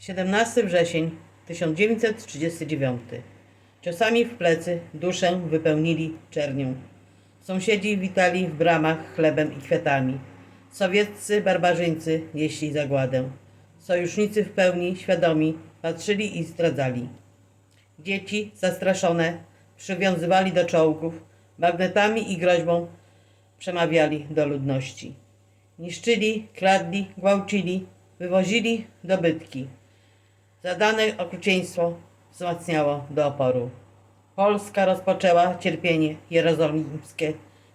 17 wrzesień 1939. Ciosami w plecy duszę wypełnili czernią. Sąsiedzi witali w bramach chlebem i kwiatami. Sowieccy barbarzyńcy nieśli zagładę. Sojusznicy w pełni świadomi patrzyli i zdradzali. Dzieci zastraszone przywiązywali do czołgów, magnetami i groźbą przemawiali do ludności. Niszczyli, kradli, gwałcili, wywozili dobytki. Zadane okrucieństwo wzmacniało do oporu. Polska rozpoczęła cierpienie jerozolimskie.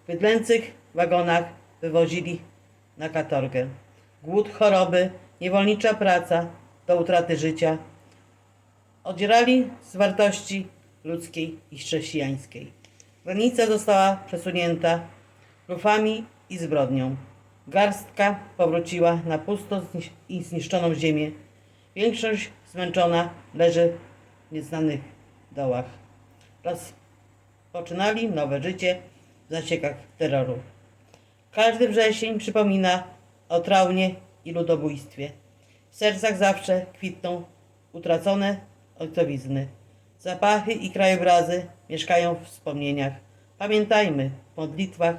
Bydlęcych wagonach wywozili na katorgę. Głód, choroby, niewolnicza praca do utraty życia. Odzierali z wartości ludzkiej i chrześcijańskiej. Granica została przesunięta lufami i zbrodnią. Garstka powróciła na pusto i zniszczoną ziemię. Większość zmęczona leży w nieznanych dołach. Rozpoczynali nowe życie w zasiekach terroru. Każdy wrzesień przypomina o traunie i ludobójstwie. W sercach zawsze kwitną utracone ojcowizny. Zapachy i krajobrazy mieszkają w wspomnieniach. Pamiętajmy w modlitwach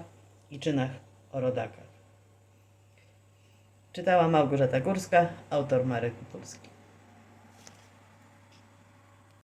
i czynach o rodakach. Czytała Małgorzata Górska, autor Marek Kupulski.